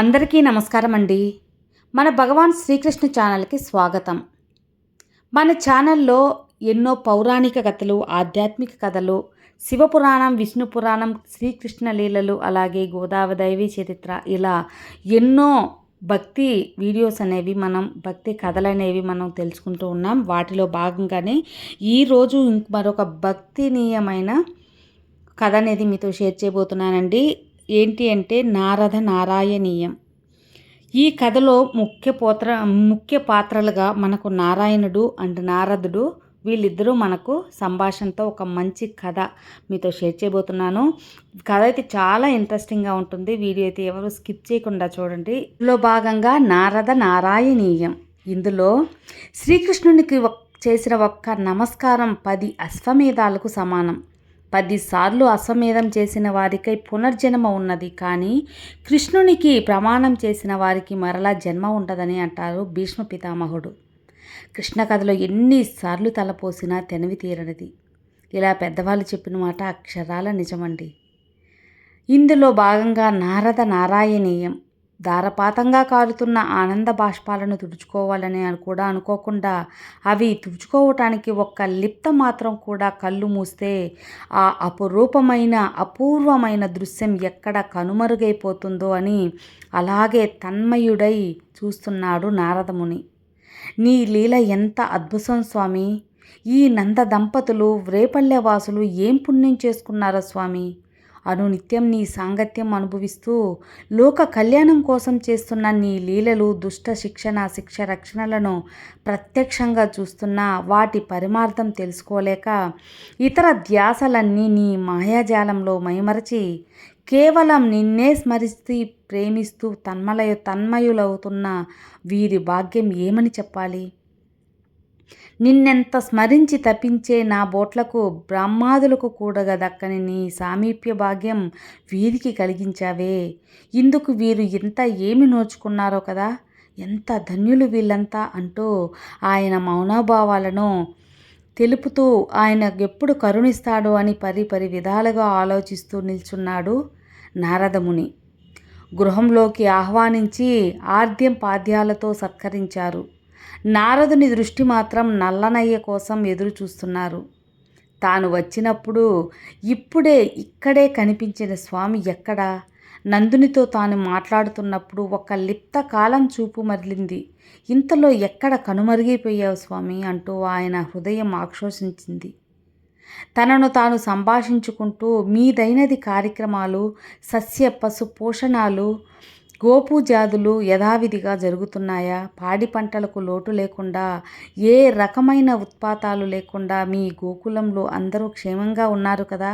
అందరికీ నమస్కారం అండి. మన భగవాన్ శ్రీకృష్ణ ఛానల్కి స్వాగతం. మన ఛానల్లో ఎన్నో పౌరాణిక కథలు ఆధ్యాత్మిక కథలు శివపురాణం విష్ణు పురాణం శ్రీకృష్ణ లీలలు అలాగే గోదావరి చరిత్ర ఇలా ఎన్నో భక్తి వీడియోస్ అనేవి మనం భక్తి కథలు అనేవి మనం తెలుసుకుంటూ ఉన్నాం. వాటిలో భాగంగానే ఈరోజు మరొక భక్తినీయమైన కథ అనేది మీతో షేర్ చేయబోతున్నానండి. ఏంటి అంటే నారద నారాయణీయం. ఈ కథలో ముఖ్య పోత్ర ముఖ్య పాత్రలుగా మనకు నారాయణుడు అండ్ నారదుడు వీళ్ళిద్దరూ మనకు సంభాషణతో ఒక మంచి కథ మీతో షేర్ చేయబోతున్నాను. కథ అయితే చాలా ఇంట్రెస్టింగ్గా ఉంటుంది. వీడియో అయితే ఎవరు స్కిప్ చేయకుండా చూడండి. ఇందులో భాగంగా నారద నారాయణీయం. ఇందులో శ్రీకృష్ణునికి చేసిన ఒక్క నమస్కారం పది అశ్వమేధాలకు సమానం. పదిసార్లు అశ్వమేధం చేసిన వారికై పునర్జన్మ ఉన్నది. కానీ కృష్ణునికి ప్రమాణం చేసిన వారికి మరలా జన్మ ఉండదని అంటారు భీష్మ పితామహుడు కృష్ణ కథలో ఎన్నిసార్లు తలపోసినా తెనవి తీరనిది. ఇలా పెద్దవాళ్ళు చెప్పిన మాట అక్షరాల నిజమండి. ఇందులో భాగంగా నారద నారాయణీయం ధారపాతంగా కారుతున్న ఆనంద బాష్పాలను తుడుచుకోవాలని అని కూడా అనుకోకుండా అవి తుడుచుకోవటానికి ఒక్క లిప్త మాత్రం కూడా కళ్ళు మూస్తే ఆ అపురూపమైన అపూర్వమైన దృశ్యం ఎక్కడ కనుమరుగైపోతుందో అని అలాగే తన్మయుడై చూస్తున్నాడు నారదముని. నీ లీల ఎంత అద్భుతం స్వామి! ఈ నంద దంపతులు రేపల్లె వాసులు ఏం పుణ్యం చేసుకున్నారా స్వామి? అను నిత్యం నీ సాంగత్యం అనుభవిస్తూ లోక కళ్యాణం కోసం చేస్తున్న నీ లీలలు దుష్ట శిక్షణ శిక్ష రక్షణలను ప్రత్యక్షంగా చూస్తున్నా వాటి పరిమార్థం తెలుసుకోలేక ఇతర ధ్యాసలన్నీ నీ మాయాజాలంలో మైమరచి కేవలం నిన్నే స్మరిస్తూ ప్రేమిస్తూ తన్మలయ తన్మయులవుతున్న వీరి భాగ్యం ఏమని చెప్పాలి? నిన్నెంత స్మరించి తపించే నా బోట్లకు బ్రహ్మాదులకు కూడా దక్కని నీ సామీప్య భాగ్యం వీరికి కలిగించావే. ఇందుకు వీరు ఇంత ఏమి నోచుకున్నారో కదా? ఎంత ధన్యులు వీళ్ళంతా అంటూ ఆయన మౌనభావాలను తెలుపుతూ ఆయన ఎప్పుడు కరుణిస్తాడు అని పరి పరి విధాలుగా ఆలోచిస్తూ నిల్చున్నాడు నారదముని. గృహంలోకి ఆహ్వానించి ఆర్ద్యం పాద్యాలతో సత్కరించారు. నారదుని దృష్టి మాత్రం నల్లనయ్య కోసం ఎదురు చూస్తున్నారు తాను వచ్చినప్పుడు ఇప్పుడే ఇక్కడే కనిపించిన స్వామి ఎక్కడా? నందునితో తాను మాట్లాడుతున్నప్పుడు ఒక లిప్త కాలం చూపు మరలింది. ఇంతలో ఎక్కడ కనుమరుగైపోయావు స్వామి? అంటూ ఆయన హృదయం ఆక్రోశించింది. తనను తాను సంభాషించుకుంటూ మీదైనది కార్యక్రమాలు సస్య పశు పోషణాలు గోపూజాదులు యథావిధిగా జరుగుతున్నాయా? పాడి పంటలకు లోటు లేకుండా ఏ రకమైన ఉత్పాతాలు లేకుండా మీ గోకులంలో అందరూ క్షేమంగా ఉన్నారు కదా?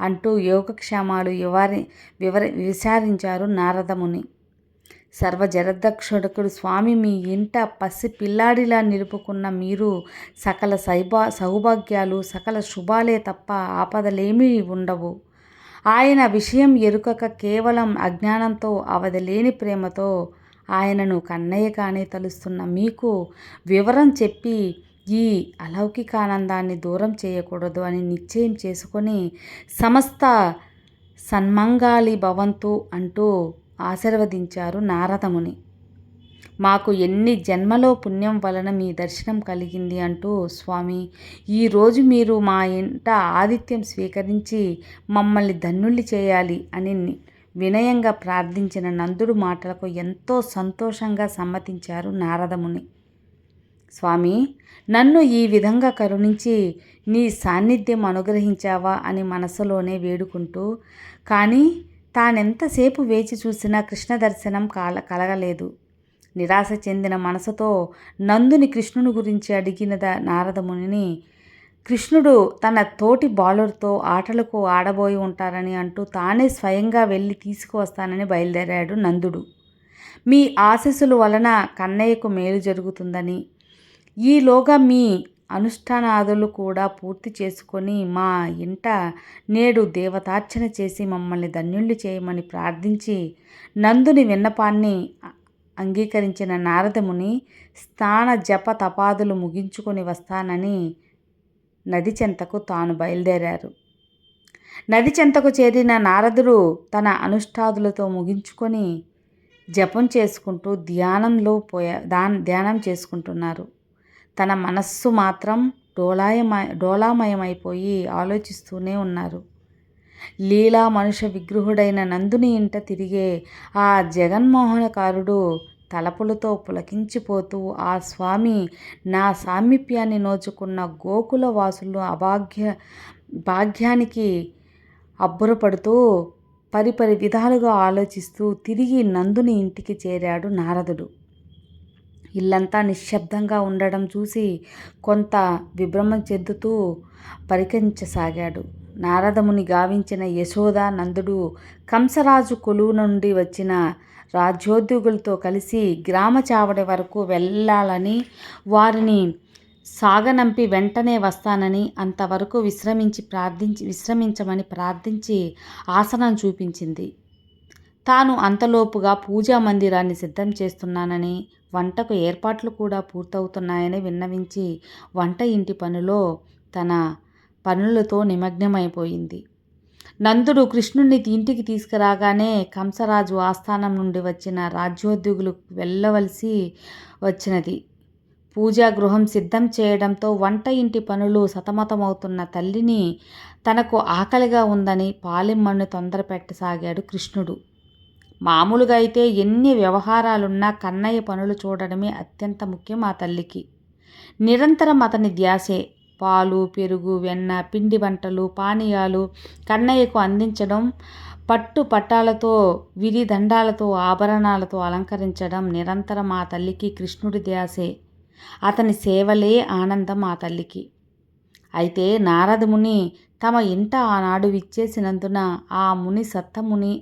అంటూ యోగక్షేమాలు వివరి వివర విచారించారు నారదముని సర్వజరదక్షుడకుడు స్వామి మీ ఇంట పసి పిల్లాడిలా నిలుపుకున్న మీరు సకల సైబా సౌభాగ్యాలు సకల శుభాలే తప్ప ఆపదలేమీ ఉండవు. ఆయన విషయం ఎరుకక కేవలం అజ్ఞానంతో అవధలేని ప్రేమతో ఆయనను కన్నయ్యగానే తలుస్తున్న మీకు వివరం చెప్పి ఈ అలౌకికానందాన్ని దూరం చేయకూడదు అని నిశ్చయం చేసుకొని సమస్త సన్మంగాలి భవంతు అంటూ ఆశీర్వదించారు నారదముని. మాకు ఎన్ని జన్మలో పుణ్యం వలన మీ దర్శనం కలిగింది అంటూ స్వామి ఈరోజు మీరు మా ఇంట ఆతిథ్యం స్వీకరించి మమ్మల్ని ధన్యుల్ని చేయాలి అని వినయంగా ప్రార్థించిన నందుడు మాటలకు ఎంతో సంతోషంగా సమ్మతించారు నారదముని. స్వామి నన్ను ఈ విధంగా కరుణించి నీ సాన్నిధ్యం అనుగ్రహించావా అని మనసులోనే వేడుకుంటూ కానీ తానెంతసేపు వేచి చూసినా కృష్ణ దర్శనం కాల కలగలేదు. నిరాశ చెందిన మనసుతో నందుని కృష్ణుని గురించి అడిగిన ద- నారదమునిని కృష్ణుడు తన తోటి బౌలర్తో ఆటలకు ఆడబోయి ఉంటారని అంటూ తానే స్వయంగా వెళ్ళి తీసుకువస్తానని బయలుదేరాడు నందుడు. మీ ఆశీస్సుల వలన కన్నయ్యకు మేలు జరుగుతుందని ఈలోగా మీ అనుష్ఠానాదులు కూడా పూర్తి చేసుకొని మా ఇంట నేడు దేవతార్చన చేసి మమ్మల్ని ధన్యుళ్ళు చేయమని ప్రార్థించి నందుని విన్నపాన్ని అంగీకరించిన నారదముని స్థాన జప తపాదులు ముగించుకొని వస్తానని నది చెంతకు తాను బయలుదేరారు. నది చెంతకు చేరిన నారదుడు తన అనుష్ఠాదులతో ముగించుకొని జపం చేసుకుంటూ ధ్యానంలో పోయా దా ధ్యానం చేసుకుంటున్నారు. తన మనస్సు మాత్రం డోలాయమ డోలామయమైపోయి ఆలోచిస్తూనే ఉన్నారు. లీలా మనుష విగ్రహుడైన నందుని ఇంట తిరిగే ఆ జగన్మోహనకారుడు తలపులతో పులకించిపోతూ ఆ స్వామి నా సామీప్యాన్ని నోచుకున్న గోకుల వాసులు అభాగ్య భాగ్యానికి అబ్బురపడుతూ పరిపరి విధాలుగా ఆలోచిస్తూ తిరిగి నందుని ఇంటికి చేరాడు నారదుడు. ఇల్లంతా నిశ్శబ్దంగా ఉండడం చూసి కొంత విభ్రమం చెందుతూ పరికరించసాగాడు నారదముని గావించిన యశోద నందుడు కంసరాజు కొలువు నుండి వచ్చిన రాజ్యోద్యోగులతో కలిసి గ్రామ చావడి వరకు వెళ్ళాలని వారిని సాగనంపి వెంటనే వస్తానని అంతవరకు విశ్రమించి ప్రార్థించి విశ్రమించమని ప్రార్థించి ఆసనం చూపించింది. తాను అంతలోపుగా పూజా మందిరాన్ని సిద్ధం చేస్తున్నానని వంటకు ఏర్పాట్లు కూడా పూర్తవుతున్నాయని విన్నవించి వంట ఇంటి పనిలో తన పనులతో నిమగ్నమైపోయింది. నందుడు కృష్ణుణ్ణి ఇంటికి తీసుకురాగానే కంసరాజు ఆస్థానం నుండి వచ్చిన రాజ్యోద్యోగులు వెళ్ళవలసి వచ్చినది. పూజా గృహం సిద్ధం చేయడంతో వంట ఇంటి పనులు సతమతమవుతున్న తల్లిని తనకు ఆకలిగా ఉందని పాలిమ్మను తొందర పెట్టసాగాడు కృష్ణుడు. మామూలుగా అయితే ఎన్ని వ్యవహారాలున్నా కన్నయ్య పనులు చూడడమే అత్యంత ముఖ్యం ఆ తల్లికి. నిరంతరం అతని ధ్యాసే పాలు పెరుగు వెన్న పిండి వంటలు పానీయాలు కన్నయ్యకు అందించడం పట్టు పట్టాలతో విధి దండాలతో ఆభరణాలతో అలంకరించడం నిరంతరం ఆ తల్లికి కృష్ణుడి ధ్యాసే అతని సేవలే ఆనందం ఆ తల్లికి. అయితే నారదముని తమ ఇంట ఆనాడు విచ్చేసినందున ఆ ముని సత్తముని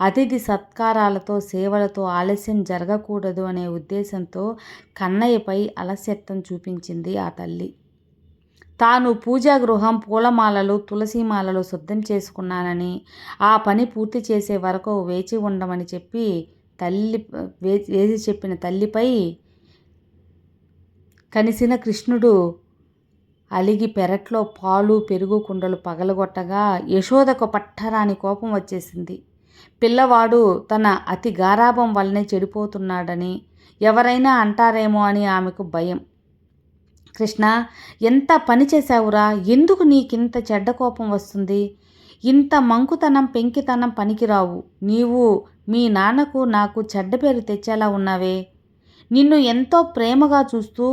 అతిథి సత్కారాలతో సేవలతో ఆలస్యం జరగకూడదు అనే ఉద్దేశంతో కన్నయ్యపై అలస్యత్వం చూపించింది ఆ తల్లి. తాను పూజా గృహం పూలమాలలు తులసిమాలలు సిద్ధం చేసుకున్నానని ఆ పని పూర్తి చేసే వరకు వేచి ఉండమని చెప్పి తల్లి వేసి చెప్పిన తల్లిపై కనిసిన కృష్ణుడు అలిగి పెరట్లో పాలు పెరుగు కుండలు పగలగొట్టగా యశోదకు పట్టరాని కోపం వచ్చేసింది. పిల్లవాడు తన అతి గారాభం వల్లనే చెడిపోతున్నాడని ఎవరైనా అంటారేమో అని ఆమెకు భయం. కృష్ణ ఎంత పని చేశావురా? ఎందుకు నీకింత చెడ్డ కోపం వస్తుంది? ఇంత మంకుతనం పెంకితనం పనికిరావు. నీవు మీ నాన్నకు నాకు చెడ్డ పేరు తెచ్చేలా ఉన్నావే. నిన్ను ఎంతో ప్రేమగా చూస్తూ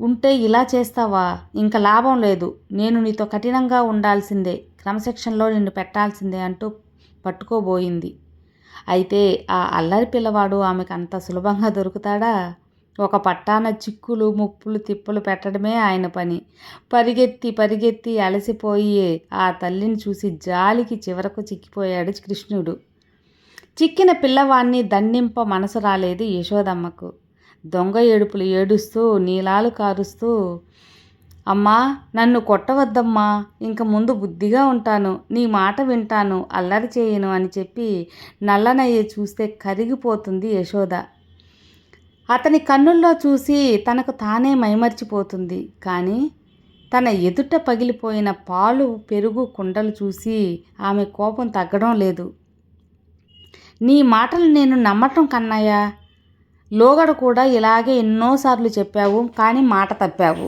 ఉంటే ఇలా చేస్తావా? ఇంకా లాభం లేదు. నేను నీతో కఠినంగా ఉండాల్సిందే. క్రమశిక్షణలో నిన్ను పెట్టాల్సిందే అంటూ పట్టుకోబోయింది. అయితే ఆ అల్లరి పిల్లవాడు ఆమెకు అంత సులభంగా దొరుకుతాడా? ఒక పట్టాన చిక్కులు ముప్పులు తిప్పలు పెట్టడమే ఆయన పని. పరిగెత్తి పరిగెత్తి అలసిపోయి ఆ తల్లిని చూసి జాలికి చివరకు చిక్కిపోయాడు కృష్ణుడు. చిక్కిన పిల్లవాణ్ణి దండింప మనసు రాలేదు యశోదమ్మకు. దొంగ ఏడుపులు ఏడుస్తూ నీలాలు కారుస్తూ అమ్మా నన్ను కొట్టవద్దమ్మా ఇంక ముందు బుద్ధిగా ఉంటాను నీ మాట వింటాను అల్లరి చేయను అని చెప్పి నల్లనయ్య చూస్తే కరిగిపోతుంది యశోద. అతని కన్నుల్లో చూసి తనకు తానే మైమర్చిపోతుంది. కానీ తన ఎదుట పగిలిపోయిన పాలు పెరుగు కుండలు చూసి ఆమె కోపం తగ్గడం లేదు. నీ మాటలు నేను నమ్మటం కన్నాయా లోగడ కూడా ఇలాగే ఎన్నోసార్లు చెప్పావు కానీ మాట తప్పావు.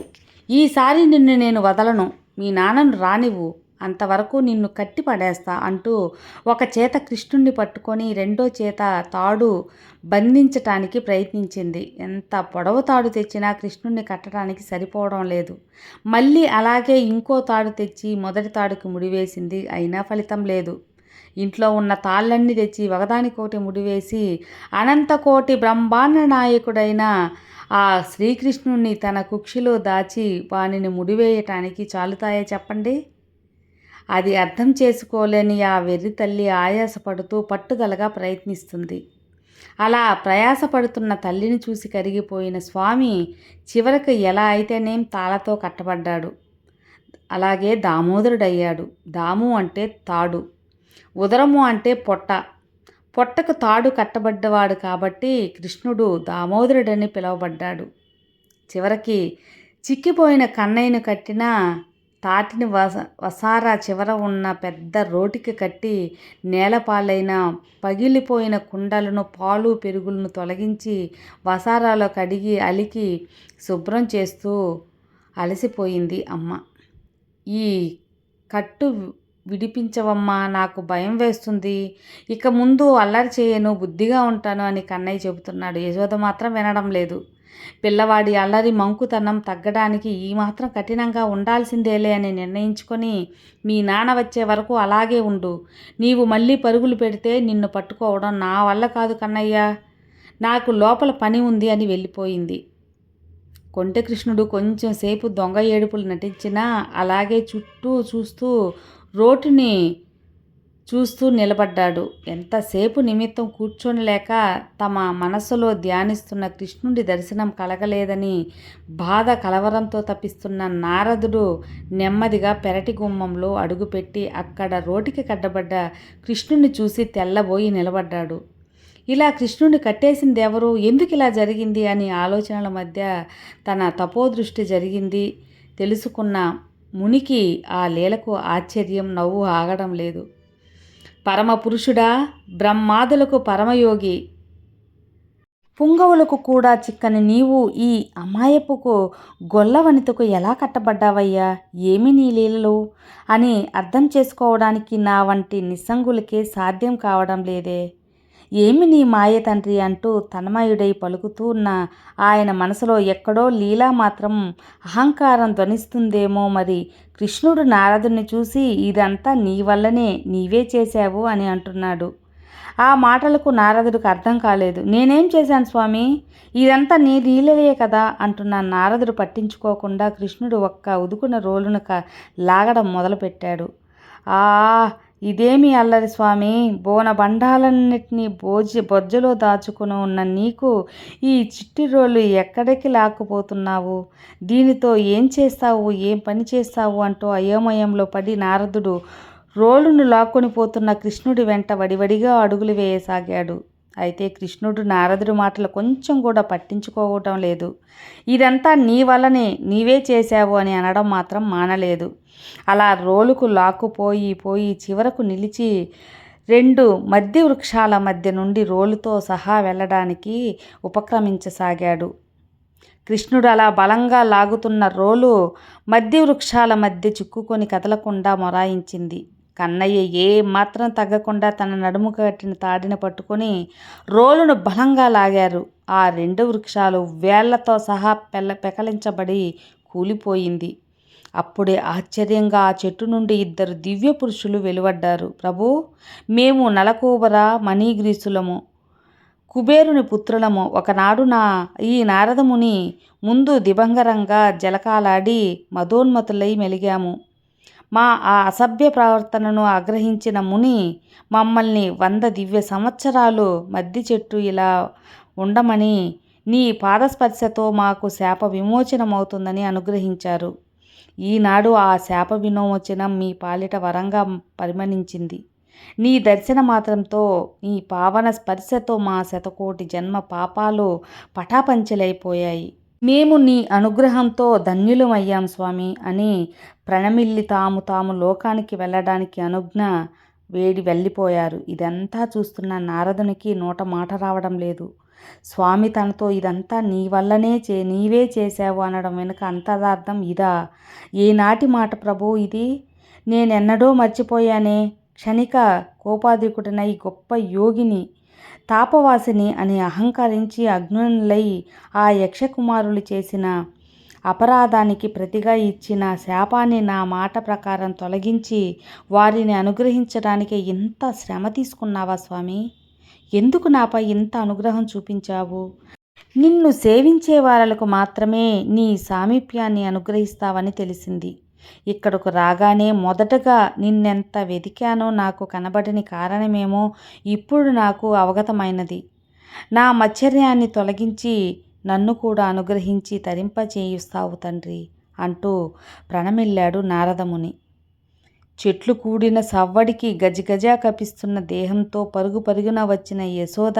ఈసారి నిన్ను నేను వదలను. మీ నాన్నను రానివ్వు. అంతవరకు నిన్ను కట్టి పడేస్తా అంటూ ఒక చేత కృష్ణుణ్ణి పట్టుకొని రెండో చేత తాడు బంధించటానికి ప్రయత్నించింది. ఎంత పొడవు తాడు తెచ్చినా కృష్ణుణ్ణి కట్టడానికి సరిపోవడం లేదు. మళ్ళీ అలాగే ఇంకో తాడు తెచ్చి మొదటి తాడుకి ముడివేసింది. అయినా ఫలితం లేదు. ఇంట్లో ఉన్న తాళ్ళన్నీ తెచ్చి ఒకదానికోటి ముడివేసి అనంతకోటి బ్రహ్మాండ నాయకుడైన ఆ శ్రీకృష్ణుణ్ణి తన కుక్షిలో దాచి వానిని ముడివేయటానికి చాలుతాయే చెప్పండి? అది అర్థం చేసుకోలేని ఆ వెర్రి తల్లి ఆయాసపడుతూ పట్టుదలగా ప్రయత్నిస్తుంది. అలా ప్రయాసపడుతున్న తల్లిని చూసి కరిగిపోయిన స్వామి చివరకు ఎలా అయితేనేం తాళతో కట్టబడ్డాడు. అలాగే దామోదరుడయ్యాడు. దాము అంటే తాడు ఉదరము అంటే పొట్ట. పొట్టకు తాడు కట్టబడ్డవాడు కాబట్టి కృష్ణుడు దామోదరుడని పిలువబడ్డాడు. చివరికి చిక్కిపోయిన కన్నయ్యను కట్టిన తాటిని వస వసారా చివర ఉన్న పెద్ద రోటికి కట్టి నేలపాలైన పగిలిపోయిన కుండలను పాలు పెరుగులను తొలగించి వసారాలో కడిగి అలికి శుభ్రం చేస్తూ అలసిపోయింది అమ్మ. ఈ కట్టు విడిపించవమ్మా నాకు భయం వేస్తుంది. ఇక ముందు అల్లరి చేయను బుద్ధిగా ఉంటాను అని కన్నయ్య చెబుతున్నాడు. యశోద మాత్రం వినడం లేదు. పిల్లవాడి అల్లరి మంకుతనం తగ్గడానికి ఈ మాత్రం కఠినంగా ఉండాల్సిందేలే అని నిర్ణయించుకొని మీ నాన్న వచ్చే వరకు అలాగే ఉండు. నీవు మళ్ళీ పరుగులు పెడితే నిన్ను పట్టుకోవడం నా వల్ల కాదు కన్నయ్య. నాకు లోపల పని ఉంది అని వెళ్ళిపోయింది. కొంటకృష్ణుడు కొంచెం సేపు దొంగ ఏడుపులు నటించినా అలాగే చుట్టూ చూస్తూ రోటుని చూస్తూ నిలబడ్డాడు. ఎంతసేపు నిమిత్తం కూర్చోనలేక తమ మనసులో ధ్యానిస్తున్న కృష్ణుడి దర్శనం కలగలేదని బాధ కలవరంతో తప్పిస్తున్న నారదుడు నెమ్మదిగా పెరటి గుమ్మంలో అడుగుపెట్టి అక్కడ రోటికి కట్టబడ్డ కృష్ణుని చూసి తెల్లబోయి నిలబడ్డాడు. ఇలా కృష్ణుని కట్టేసింది ఎవరు? ఎందుకు ఇలా జరిగింది? అని ఆలోచనల మధ్య తన తపోదృష్టి జరిగింది. తెలుసుకున్న మునికి ఆ లీలకు ఆశ్చర్యం నవ్వు ఆగడం లేదు. పరమ పురుషుడా బ్రహ్మాదులకు పరమయోగి. పుంగవులకు కూడా చిక్కని నీవు ఈ అమాయపుకు గొల్లవనితకు ఎలా కట్టబడ్డావయ్యా? ఏమి నీ లీలలు? అని అర్థం చేసుకోవడానికి నా వంటి నిస్సంగులకే సాధ్యం కావడం లేదే. ఏమి నీ మాయ తండ్రి అంటూ తన్మయుడై పలుకుతూ ఉన్న ఆయన మనసులో ఎక్కడో లీలా మాత్రం అహంకారం ధ్వనిస్తుందేమో మరి. కృష్ణుడు నారదుని చూసి ఇదంతా నీ వల్లనే నీవే చేశావు అని అంటున్నాడు. ఆ మాటలకు నారదుడికి అర్థం కాలేదు. నేనేం చేశాను స్వామి? ఇదంతా నీ లీలలే కదా అంటున్న నారదుడు పట్టించుకోకుండా కృష్ణుడు ఒక్క ఉదుకున్న రోలును లాగడం మొదలుపెట్టాడు. ఆ ఇదేమి అల్లరి స్వామి? బోనబండాలన్నిటినీ బోజి బొజ్జలో దాచుకుని ఉన్న నీకు ఈ చిట్టి రోలు ఎక్కడికి లాక్కుపోతున్నావు? దీనితో ఏం చేస్తావు? ఏం పని చేస్తావు? అంటూ అయోమయంలో పడి నారదుడు రోలును లాక్కొని పోతున్న కృష్ణుడి వెంట వడివడిగా అడుగులు వేయసాగాడు. అయితే కృష్ణుడు నారదుడి మాటలు కొంచెం కూడా పట్టించుకోవటం లేదు. ఇదంతా నీ వల్లనే నీవే చేశావు అని అనడం మాత్రం మానలేదు. అలా రోలుకు లాక్కుపోయి పోయి చివరకు నిలిచి రెండు మధ్య వృక్షాల మధ్య నుండి రోలుతో సహా వెళ్ళడానికి ఉపక్రమించసాగాడు. కృష్ణుడు అలా బలంగా లాగుతున్న రోలు మధ్య వృక్షాల మధ్య చిక్కుకొని కదలకుండా మొరాయించింది. కన్నయ్య ఏ మాత్రం తగ్గకుండా తన నడుము కట్టిన తాడిని పట్టుకొని రోలును బలంగా లాగారు. ఆ రెండు వృక్షాలు వేళ్ళతో సహా పెళ్ళ పెకలించబడి కూలిపోయింది. అప్పుడే ఆశ్చర్యంగా ఆ చెట్టు నుండి ఇద్దరు దివ్య పురుషులు వెలువడ్డారు. ప్రభు మేము నలకూబర మణిగ్రీసులము కుబేరుని పుత్రులము. ఒకనాడు నా ఈ నారదముని ముందు దిబంగరంగా జలకాలాడి మదోన్మతులై మెలిగాము. మా ఆ అసభ్య ప్రవర్తనను ఆగ్రహించిన ముని మమ్మల్ని వంద దివ్య సంవత్సరాలు మద్ది చెట్టు ఇలా ఉండమని నీ పాదస్పర్శతో మాకు శాప విమోచనమవుతుందని అనుగ్రహించారు. ఈనాడు ఆ శాప విమోచనం మీ పాలిట వరంగా పరిమణించింది. నీ దర్శన మాత్రంతో నీ పావన స్పర్శతో మా శతకోటి జన్మ పాపాలు పటాపంచలైపోయాయి. మేము నీ అనుగ్రహంతో ధన్యులమయ్యాం స్వామి అని ప్రణమిల్లి తాము తాము లోకానికి వెళ్ళడానికి అనుజ్ఞ వేడి వెళ్ళిపోయారు. ఇదంతా చూస్తున్న నారదునికి నోట మాట రావడం లేదు. స్వామి తనతో ఇదంతా నీ వల్లనే చే నీవే చేశావు అనడం వెనుక అంతదార్థం ఇదా? ఏనాటి మాట ప్రభు ఇది? నేనెన్నడో మర్చిపోయానే. క్షణిక కోపాధికుడినై గొప్ప యోగిని తాపవాసిని అని అహంకరించి అగ్నులై ఆ యక్షకుమారులు చేసిన అపరాధానికి ప్రతిగా ఇచ్చిన శాపాన్ని నా మాట ప్రకారం తొలగించి వారిని అనుగ్రహించడానికి ఇంత శ్రమ తీసుకున్నావా స్వామి? ఎందుకు నాపై ఇంత అనుగ్రహం చూపించావు? నిన్ను సేవించే వారలకు మాత్రమే నీ సామీప్యాన్ని అనుగ్రహిస్తావని తెలిసింది. ఇక్కడకు రాగానే మొదటగా నిన్నెంత వెతికానో నాకు కనబడని కారణమేమో ఇప్పుడు నాకు అవగతమైనది. నా మచ్చర్యాన్ని తొలగించి నన్ను కూడా అనుగ్రహించి తరింపచేయుస్తావు తండ్రి అంటూ ప్రణమిల్లాడు నారదముని. చెట్లు కూడిన సవ్వడికి గజగజ కపిస్తున్న దేహంతో పరుగు పరుగున వచ్చిన యశోద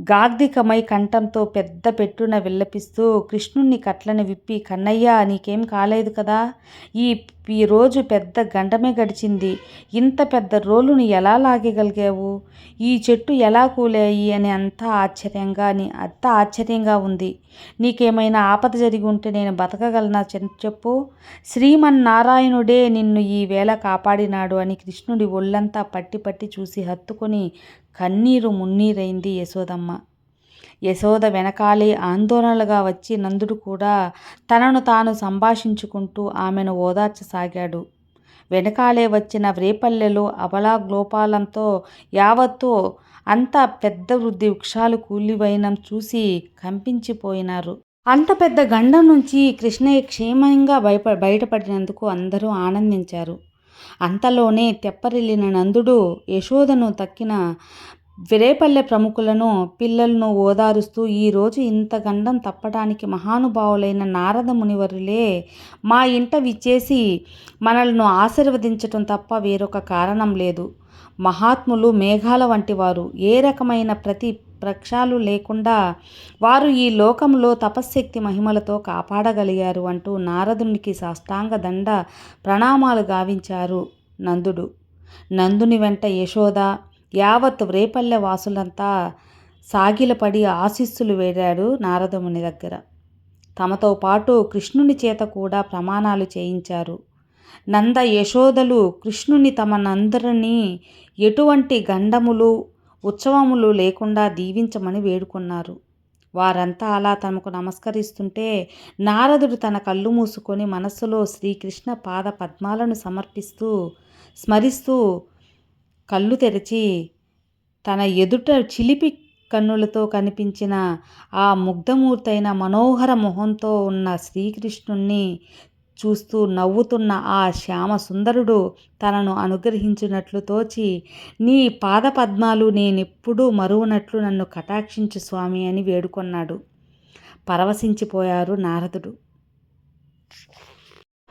గాగ్ధికమై కంఠంతో పెద్ద పెట్టున విల్లపిస్తూ కృష్ణుణ్ణి కట్లని విప్పి కన్నయ్య నీకేం కాలేదు కదా? ఈ ఈ రోజు పెద్ద గంటమే గడిచింది. ఇంత పెద్ద రోలుని ఎలా లాగగలిగావు? ఈ చెట్టు ఎలా కూలాయి? అని అంతా ఆశ్చర్యంగా అని అంత ఆశ్చర్యంగా ఉంది. నీకేమైనా ఆపద జరిగి ఉంటే నేను బతకగలనా చెప్పు. శ్రీమన్నారాయణుడే నిన్ను ఈ వేళ కాపాడినాడు అని కృష్ణుడి ఒళ్ళంతా పట్టి పట్టి చూసి హత్తుకొని కన్నీరు మున్నీరైంది యశోదమ్మ. యశోద వెనకాలే ఆందోళనలుగా వచ్చి నందుడు కూడా తనను తాను సంభాషించుకుంటూ ఆమెను ఓదార్చసాగాడు. వెనకాలే వచ్చిన వ్రేపల్లెలో అబలాగ్లోపాలంతో యావత్తు అంత పెద్ద వృద్ధి వృక్షాలు కూలివైనం చూసి కంపించిపోయినారు. అంత పెద్ద గండం నుంచి కృష్ణయ్య క్షేమంగా బయప బయటపడినందుకు అందరూ ఆనందించారు. అంతలోనే తెప్పరిల్లిన నందుడు యశోదను తక్కిన విరేపల్లె ప్రముఖులను పిల్లలను ఓదారుస్తూ ఈరోజు ఇంత గండం తప్పడానికి మహానుభావులైన నారద మునివరులే మా ఇంట విచ్చేసి మనల్ని ఆశీర్వదించటం తప్ప వేరొక కారణం లేదు. మహాత్ములు మేఘాల వంటి వారు ఏ రకమైన ప్రతి ప్రక్షాలు లేకుండా వారు ఈ లోకంలో తపశ్శక్తి మహిమలతో కాపాడగలిగారు అంటూ నారదునికి సాష్టాంగ దండ ప్రణామాలు గావించారు నందుడు. నందుని వెంట యశోద యావత్ రేపల్లె వాసులంతా సాగిలపడి ఆశీస్సులు వేడాడు నారదముని దగ్గర. తమతో పాటు కృష్ణుని చేత కూడా ప్రమాణాలు చేయించారు. నంద యశోదలు కృష్ణుని తమ నందరినీ ఎటువంటి గండములు ఉత్సవములు లేకుండా దీవించమని వేడుకున్నారు. వారంతా అలా తమకు నమస్కరిస్తుంటే నారదుడు తన కళ్ళు మూసుకొని మనస్సులో శ్రీకృష్ణ పాద పద్మాలను సమర్పిస్తూ స్మరిస్తూ కళ్ళు తెరిచి తన ఎదుట చిలిపి కన్నులతో కనిపించిన ఆ ముగ్ధమూర్తైన మనోహర మొహంతో ఉన్న శ్రీకృష్ణుణ్ణి చూస్తూ నవ్వుతున్న ఆ శ్యామ సుందరుడు తనను అనుగ్రహించినట్లు తోచి నీ పాదపద్మాలు నేనెప్పుడూ మరువనట్లు నన్ను కటాక్షించు స్వామి అని వేడుకొన్నాడు. పరవశించిపోయారు నారదుడు.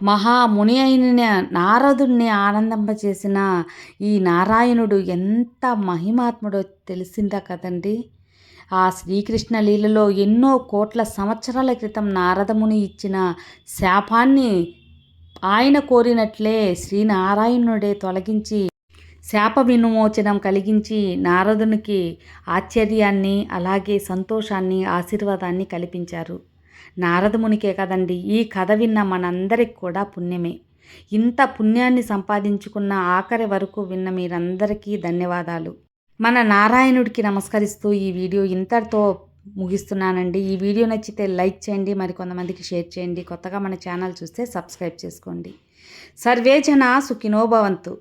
మహాముని అయిన నారదుణ్ణి ఆనందింపచేసిన ఈ నారాయణుడు ఎంత మహిమాత్ముడో తెలిసిందా కదండి? ఆ శ్రీకృష్ణ లీలలో ఎన్నో కోట్ల సంవత్సరాల క్రితం నారదముని ఇచ్చిన శాపాన్ని ఆయన కోరినట్లే శ్రీనారాయణుడే తొలగించి శాప విమోచనం కలిగించి నారదునికి ఆశ్చర్యాన్ని అలాగే సంతోషాన్ని ఆశీర్వాదాన్ని కల్పించారు. నారదమునికే కదండి. ఈ కథ విన్న మనందరికి కూడా పుణ్యమే. ఇంత పుణ్యాన్ని సంపాదించుకున్న ఆఖరి వరకు విన్న మీరందరికీ ధన్యవాదాలు. మన నారాయణుడికి నమస్కరిస్తూ ఈ వీడియో ఇంతటితో ముగిస్తున్నానండి. ఈ వీడియో నచ్చితే లైక్ చేయండి మరి కొంతమందికి షేర్ చేయండి. కొత్తగా మన ఛానల్ చూస్తే సబ్స్క్రైబ్ చేసుకోండి. సర్వే జన సుఖినోభవంతు